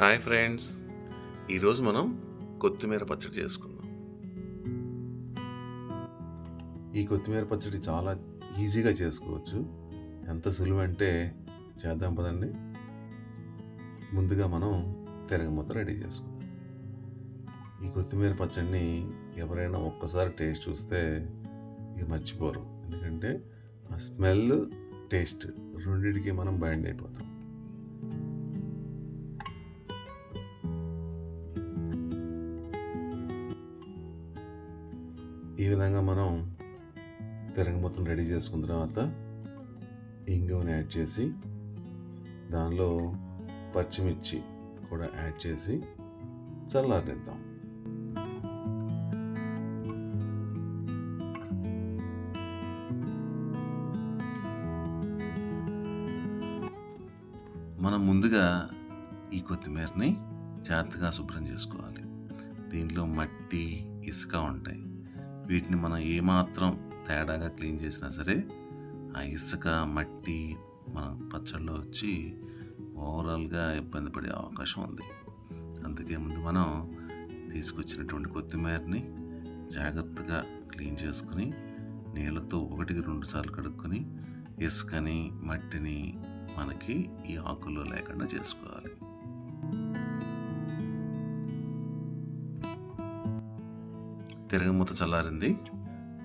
Hi friends. ఈరోజు మనం కొత్తిమీర పచ్చడి చేసుకుందాం. ఈ కొత్తిమీర పచ్చడి చాలా ఈజీగా చేసుకోవచ్చు. ఎంత సులువు అంటే చేద్దాం పదండి. ముందుగా మనం తిరగమూత రెడీ చేసుకుందాం. ఈ కొత్తిమీర పచ్చడిని ఎవరైనా ఒక్కసారి టేస్ట్ చూస్తే ఇక మర్చిపోరు. ఎందుకంటే ఆ స్మెల్ టేస్ట్ రెండింటికి మనం బైండ్ అయిపోతాం. ఈ విధంగా మనం తిరగ మొత్తం రెడీ చేసుకున్న తర్వాత ఇంగువని యాడ్ చేసి దానిలో పచ్చిమిర్చి కూడా యాడ్ చేసి చల్లారనిద్దాం. మనం ముందుగా ఈ కొత్తిమీరని జాగ్రత్తగా శుభ్రం చేసుకోవాలి. దీంట్లో మట్టి ఇసుక ఉంటాయి. వీటిని మనం ఏమాత్రం తేడాగా క్లీన్ చేసినా సరే ఆ ఇసుక మట్టి మన పచ్చళ్ళలో వచ్చి ఓవరాల్గా ఇబ్బంది పడే అవకాశం ఉంది. అందుకే ముందు మనం తీసుకొచ్చినటువంటి కొత్తిమీరని జాగ్రత్తగా క్లీన్ చేసుకుని నీళ్ళతో ఒకటికి రెండు సార్లు కడుక్కొని ఇసుకని మట్టిని మనకి ఈ ఆకుల్లో లేకుండా చేసుకోవాలి. తిరగమూత చల్లారింది.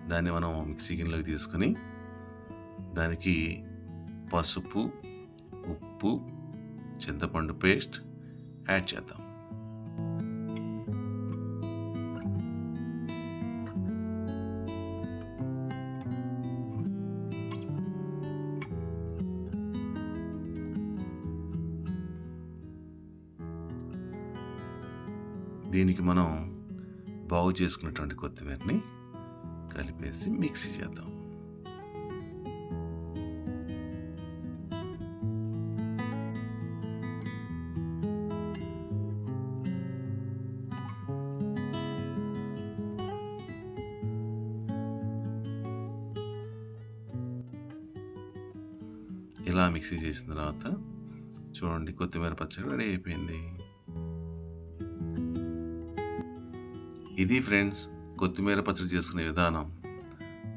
దాన్ని మనం మిక్సీ గిన్నెలోకి తీసుకొని దానికి పసుపు ఉప్పు చింతపండు పేస్ట్ యాడ్ చేద్దాం. దీనికి మనం బాగు చేసుకున్నటువంటి కొత్తిమీరని కలిపేసి మిక్సీ చేద్దాం. ఇలా మిక్సీ చేసిన తర్వాత చూడండి కొత్తిమీర పచ్చడి రెడీ అయిపోయింది. ఇది ఫ్రెండ్స్ కొత్తిమీర పచ్చడి చేసుకునే విధానం.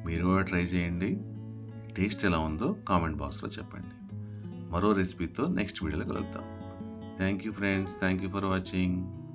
మీరు కూడా ట్రై చేయండి. టేస్ట్ ఎలా ఉందో కామెంట్ బాక్స్లో చెప్పండి. మరో రెసిపీతో నెక్స్ట్ వీడియోలో కలుద్దాం. Thank you friends. Thank you for watching.